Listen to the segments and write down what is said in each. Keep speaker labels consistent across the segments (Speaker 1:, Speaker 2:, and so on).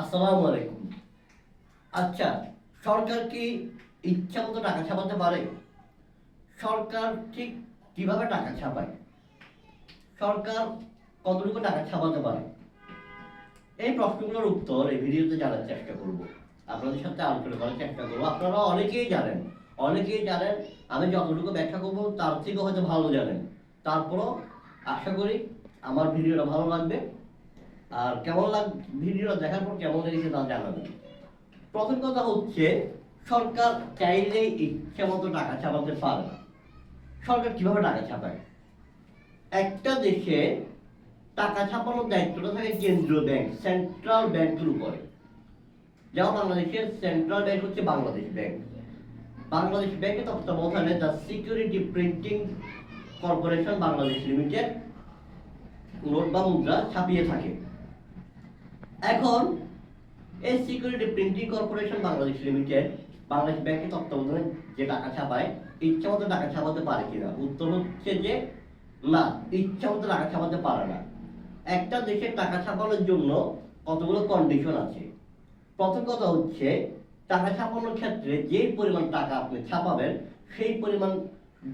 Speaker 1: আসসালামু আলাইকুম। আচ্ছা সরকার কি ইচ্ছা মতো টাকা ছাপাতে পারে? সরকার ঠিক কীভাবে টাকা ছাপায়? সরকার কতটুকু টাকা ছাপাতে পারে? এই প্রশ্নগুলোর উত্তর এই ভিডিওতে জানার চেষ্টা করব। আপনাদের সাথে আলোচনা করার চেষ্টা করব। আপনারা অনেকেই জানেন অনেকেই জানেন, আমি যতটুকু ব্যাখ্যা করব, তার থেকে হয়তো ভালো জানেন। তারপরও আশা করি আমার ভিডিওটা ভালো লাগবে। আর কেমন লাগ, ভিডিওটা দেখার পর কেমন লেগেছে তা জানাবেন প্রথম কথা হচ্ছে, সরকার চাইলেই ইচ্ছে মতো টাকা ছাপাতে পারে না। সরকার কীভাবে টাকা ছাপায়? একটা দেশে টাকা ছাপানোর দায়িত্বটা থাকে কেন্দ্রীয় ব্যাংক, সেন্ট্রাল ব্যাংকের উপরে। যেমন বাংলাদেশের সেন্ট্রাল ব্যাংক হচ্ছে বাংলাদেশ ব্যাংক। বাংলাদেশ ব্যাংকে তত্ত্বাবধানে the security printing corporation Bangladesh limited, note বা মুদ্রা ছাপিয়ে থাকে। এখন এই security printing corporation Bangladesh limited Bangladesh ব্যাংকের তত্ত্বাবধানে যে টাকা ছাপায় ইচ্ছা মতো টাকা ছাপাতে পারে কিনা? উত্তর হচ্ছে যে, না ইচ্ছা মতো টাকা ছাপাতে পারে না। একটা দেশের টাকা ছাপানোর জন্য কতগুলো কন্ডিশন আছে? প্রথম কথা হচ্ছে, টাকা ছাপানোর ক্ষেত্রে যে পরিমাণ টাকা আপনি ছাপাবেন, সেই পরিমাণ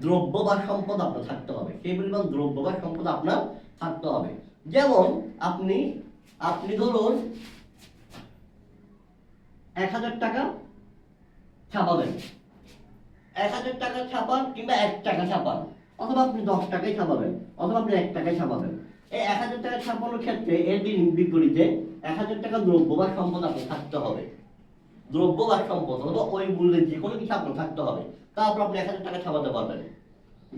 Speaker 1: দ্রব্য বা সম্পদ আপনার থাকতে হবে। সেই পরিমাণ দ্রব্য বা সম্পদ আপনার থাকতে হবে। যেমন, আপনি আপনি ধরুন এক হাজার টাকা ছাপাবেন। এক হাজার টাকা ছাপান কিংবা এক টাকা ছাপান, অথবা আপনি দশ টাকাই ছাপাবেন, অথবা আপনি এক টাকায় ছাপাবেন। এই এক হাজার টাকা ছাপানোর ক্ষেত্রে এর বিপরীতে এক হাজার টাকা দ্রব্য বা সম্পদ আপনার থাকতে হবে। দ্রব্য বা সম্পদ অথবা ওই মূল্যের যে কোনো কিছু আপনার থাকতে হবে তারপর আপনি এক হাজার টাকা ছাপাতে পারবেন।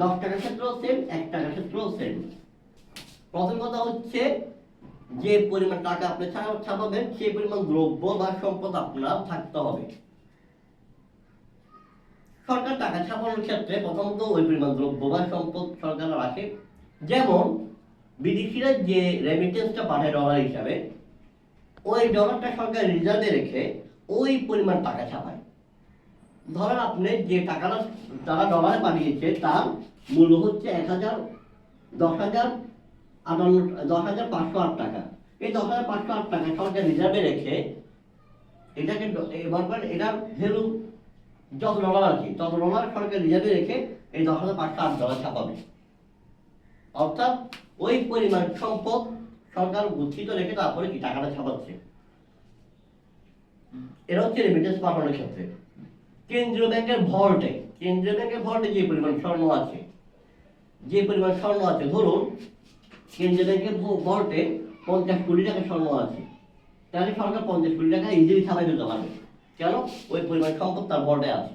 Speaker 1: দশ টাকার ক্ষেত্রেও সেম এক টাকার ক্ষেত্রেও সেম প্রথম কথা হচ্ছে যে পরিমাণ টাকা আপনি ছাপাবেন, সেই পরিমাণ দ্রব্য বা সম্পদ আপনার থাকতে হবে। সরকার টাকা ছাপানোর ক্ষেত্রে প্রথমত ওই পরিমাণ দ্রব্য বা সম্পদ সরকার রাখে যেমন, বিদেশিরা যে রেমিটেন্সটা পাঠায় ডলার হিসাবে, ওই ডলারটা সরকার রিজার্ভে রেখে ওই পরিমাণ টাকা ছাপায়। ধরেন আপনি যে টাকাটা তারা ডলারে পাঠিয়েছে, তার মূল্য হচ্ছে এক হাজার, দশ হাজার দশ হাজার পাঁচশো আট টাকা। এই দশ হাজার পাঁচশো আট টাকা রিজার্ভে রেখে এটাকে যত তত সরকার রিজার্ভে রেখে এই দশ হাজার পাঁচশো আট ছাপাবে। অর্থাৎ ওই পরিমাণ সম্পদ সরকার গচ্ছিত রেখে তারপরে কি টাকাটা ছাপাচ্ছে? এটা হচ্ছে রেমিটেন্স পাঠানোর ক্ষেত্রে। কেন্দ্রীয় ব্যাংকের ভল্টে কেন্দ্রীয় ব্যাংকের ভল্টে যে পরিমাণ স্বর্ণ আছে, যে পরিমাণ স্বর্ণ আছে, ধরুন কেন্দ্রীয় ব্যাংকের ভ- পঞ্চাশ কোটি টাকা স্বর্ণ আছে। তাহলে সরকার পঞ্চাশ কোটি টাকা ইজিলি ছাপাই দিতে পারবে। কেন? ওই পরিমাণ সম্পদ তার ভল্টে আছে।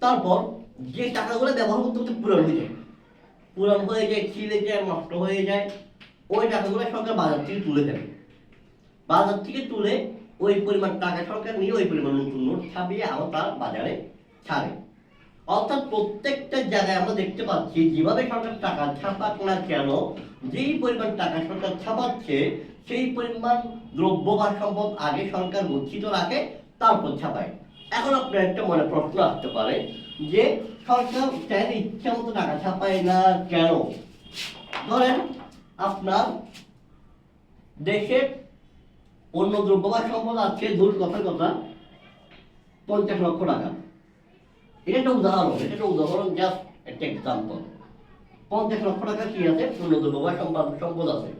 Speaker 1: তারপর যে টাকাগুলো ব্যবহার করতে করতে পুরান হয়ে যায়। পুরান হয়ে যায় ছিলে যায়, নষ্ট হয়ে যায়, ওই টাকাগুলো সরকার বাজার থেকে তুলে দেবে। বাজার থেকে তুলে ওই পরিমাণ টাকা সরকার নিয়ে ওই পরিমাণ নতুন নোট ছাপিয়ে আবার তার বাজারে ছাড়ে। অর্থাৎ প্রত্যেকটা জায়গায় আমরা দেখতে পাচ্ছি, যেভাবে সরকার টাকা ছাপাক না কেন, যেই পরিমাণ টাকা সরকার ছাপাচ্ছে, সেই পরিমাণ দ্রব্য বা সম্পদ আগে সরকার গচ্ছিত রাখে, তারপর ছাপায়। এখন আপনার একটা মনে প্রশ্ন আসতে পারে যে, সরকার চাইলে ইচ্ছা মতো টাকা ছাপায় না কেন? ধরেন আপনার দেশের অন্য দ্রব্য বা সম্পদ আছে দূর কথার কথা, পঞ্চাশ লক্ষ টাকা। এটা একটা উদাহরণ, এটা একটা উদাহরণ জাস্ট একটা এক্সাম্পল পঞ্চাশ লক্ষ টাকা কি আছে? বা সম্পদ সম্পদ আছে।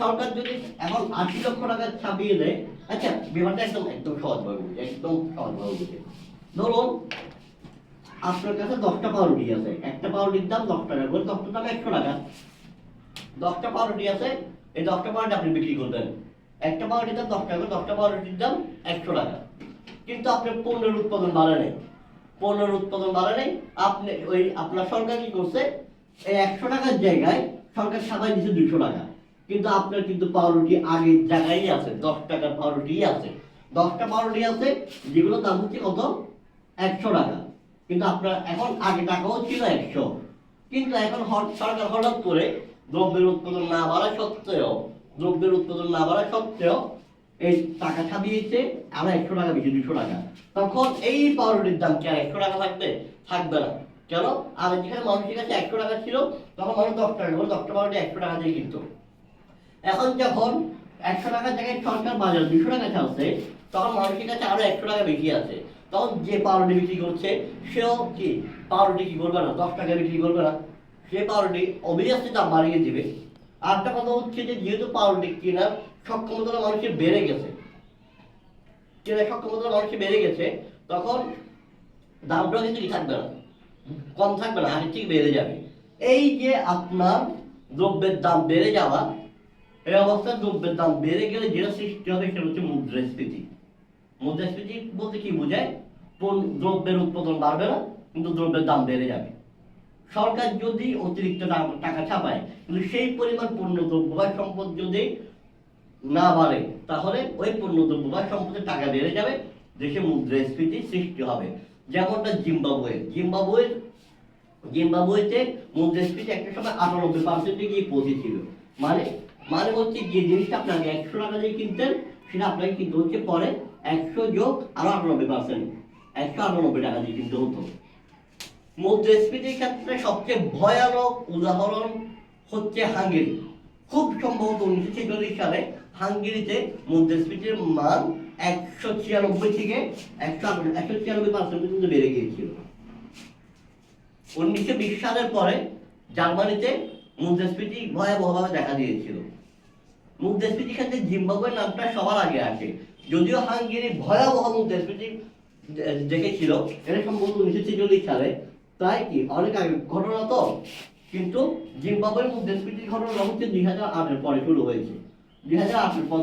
Speaker 1: সরকার যদি এখন আশি লক্ষ টাকা ছাপিয়ে দেয় আচ্ছা ব্যাপারটা একদম একদম সহজভাবে বুঝে, একদম সহজভাবে বুঝে। ধরুন, আপনার কাছে দশটা পাউরুটি আছে। একটা পাউরুটির দাম দশ টাকা করে দশটা দাম একশো টাকা। দশটা পাউরুটি আছে, এই দশটা পাউরুটি আপনি বিক্রি করবেন। একটা পাউরুটির দাম দশ টাকা করে দশটা পাউরুটির দাম একশো টাকা। কিন্তু আপনি পণ্যের উৎপাদন বাড়ে নেই পণ্যের উৎপাদন বাড়ে নেই। আপনি ওই আপনার সরকার কি করছে? এই একশো টাকার জায়গায় সরকার ছাপাই দিচ্ছে দুশো টাকা। কিন্তু আপনার কিন্তু পাউরুটি আগের জায়গায় আছে, দশ টাকার পাউরুটি আছে। দশটা পাউরুটি আছে, যেগুলো দাম হচ্ছে কত? একশো টাকা। কিন্তু আপনার এখন আগে টাকাও ছিল একশো। কিন্তু এখন সরকার হঠাৎ করে দ্রব্যের উৎপাদন না বাড়া সত্ত্বেও, দ্রব্যের উৎপাদন না বাড়া সত্ত্বেও এই টাকা ছাপিয়েছে আমরা একশো টাকা বেশি, দুশো টাকা। তখন এই পাউরুটির দাম কি আর একশো টাকা থাকবে? থাকবে না। কেন? আর যেখানে মানুষের কাছে একশো টাকা ছিল, তখন মানুষ দশ টাকা করে দশটা পাউরুটি একশো টাকা দিয়ে কিনতো। এখন যখন একশো টাকার জায়গায় সরকার বাজার, দুশো টাকা ছাড়ছে, তখন মানুষের কাছে আরও একশো টাকা বেশি আছে। তখন যে পাউরুটি বিক্রি করছে, সেও কি পাউরুটি কি করবে না? দশ টাকা বিক্রি করবে না। সে পাউরুটি অবভিয়াসলি দাম বাড়িয়ে দিবে। আর একটা কথা হচ্ছে যে, যেহেতু পাউরুটি কেনার সক্ষমতা মানুষের বেড়ে গেছে। সক্ষমতা মানুষের বেড়ে গেছে, তখন দামটাও কিন্তু থাকবে না? কম থাকবে না আগের থেকে বেড়ে যাবে। এই যে আপনার দ্রব্যের দাম বেড়ে যাওয়া, এই অবস্থায় দ্রব্যের দাম বেড়ে গেলে যেটা সৃষ্টি হবে সেটা হচ্ছে মুদ্রাস্ফীতি। মুদ্রাস্ফীতি বলতে কি বোঝায়? দ্রব্যের উৎপাদন বাড়বে না, কিন্তু দ্রব্যের দাম বেড়ে যাবে। সরকার যদি অতিরিক্ত টাকা ছাপায়, কিন্তু সেই পরিমাণ পণ্য দ্রব্য বা সম্পদ যদি না বাড়ে, তাহলে ওই পণ্য দ্রব্য বা সম্পদের টাকা বেড়ে যাবে, দেশে মুদ্রাস্ফীতি সৃষ্টি হবে। যেমনটা জিম্বাবুয়ে। জিম্বাবুয়ে, জিম্বাবুয়েতে মুদ্রাস্ফীতি একটা সময় আটানব্বই পার্সেন্টে গিয়ে পৌঁছেছিল। মানে মানে হচ্ছে যে জিনিসটা আপনাকে একশো টাকা দিয়ে কিনতেন, সেটা আপনাকে কিনতে হচ্ছে পরে একশো যোগ আরও আটানব্বই পার্সেন্ট একশো আটানব্বই টাকা দিয়ে কিনতে হতো। মুদ্রাস্ফীতির ক্ষেত্রে সবচেয়ে ভয়ানক উদাহরণ হচ্ছে হাঙ্গেরি। খুব সম্ভবত উনিশশো ছেচল্লিশ সালে হাঙ্গেরিতে মুদ্রাস্ফীতির মান একশো ছিয়ানব্বই থেকে একশো একশো ছিয়ানব্বই পার্সেন্ট পর্যন্ত বেড়ে গিয়েছিল। উনিশশো বিশ সালের পরে জার্মানিতে মুদ্রাস্ফীতি ভয়াবহভাবে দেখা দিয়েছিল। মুদ্রাস্ফীতির ক্ষেত্রে জিম্বাবুয়ের নামটা সবার আগে আসে। যদিও হাঙ্গেরি ভয়াবহ মুদ্রাস্ফীতি দেখেছিল, এটা সম্ভবত উনিশশো ছেচল্লিশ সালে। তাই কি, অনেক আগে ঘটনা তো। কিন্তু জিম্বাবুয়ের মুদ্রাস্ফীতির ঘটনা হচ্ছে দুই হাজার আটের পরে শুরু হয়েছে। হাজার পর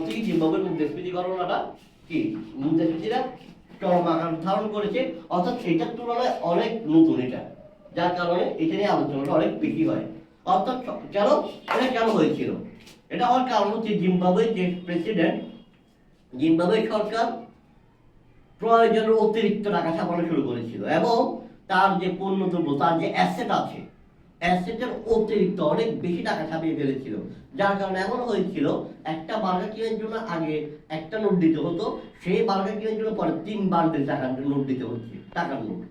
Speaker 1: ধারণ করেছে, অর্থাৎ এটার তুলনায় অনেক নতুন এটা। যার কারণে নিয়ে আলোচনাটা অনেক বেশি হয়। অর্থাৎ কেন? কেন এটা হচ্ছে জিম্বাবুয়ের যে প্রেসিডেন্ট প্রয়োজনের অতিরিক্ত টাকা ছাপানো শুরু করেছিল এবং তার যে পণ্য দ্রব্য, তার যে অ্যাসেট আছে অ্যাসেটের অতিরিক্ত অনেক বেশি টাকা ছাপিয়ে ফেলেছিল। যার কারণে এমন হয়েছিল, একটা বার্গার কেনার জন্য আগে একটা নোট দিতে হতো, সেই বার্গার কেনার জন্য পরে তিন বান্ডেল টাকার নোট দিতে হচ্ছে, টাকার note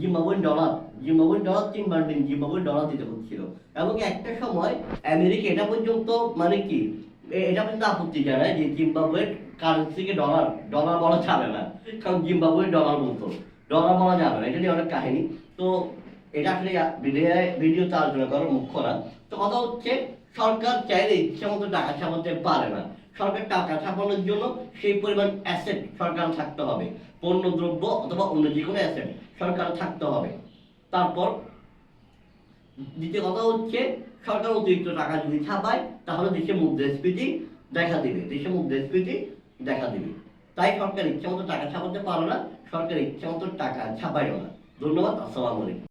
Speaker 1: Zimbabwean dollar Zimbabwean dollar তিন বান্ডেল জিম্বাবুয়েন ডলার দিতে হচ্ছিল। এবং একটা সময় আমেরিকা এটা পর্যন্ত মানে কি এটা পর্যন্ত আপত্তি জানায় যে জিম্বাবুয়ের কারেন্সিকে ডলার ডলার বলা যাবে না। কারণ জিম্বাবুয়ের ডলার বলতো ডলার বলা যাবে না, এটা নিয়ে অনেক কাহিনী। তো এটা আসলে ভিডিও ভিডিওতে আলোচনা করার মুখ্য না। তো কথা হচ্ছে, সরকার চাইলে ইচ্ছা মতো টাকা ছাপাতে পারে না। সরকার টাকা ছাপানোর জন্য সেই পরিমাণ অ্যাসেট সরকার থাকতে হবে। পণ্য দ্রব্য অথবা অন্য যে কোনো অ্যাসেট সরকার থাকতে হবে। তারপর দ্বিতীয় কথা হচ্ছে, সরকার অতিরিক্ত টাকা যদি ছাপায়, তাহলে দেশে মুদ্রাস্ফীতি দেখা দিবে। দেশে মুদ্রাস্ফীতি দেখা দিবে। তাই সরকার ইচ্ছা মতো টাকা ছাপাতে পারে না। সরকার ইচ্ছা মতো টাকা ছাপায়ও না। ধন্যবাদ, আসসালামু আলাইকুম।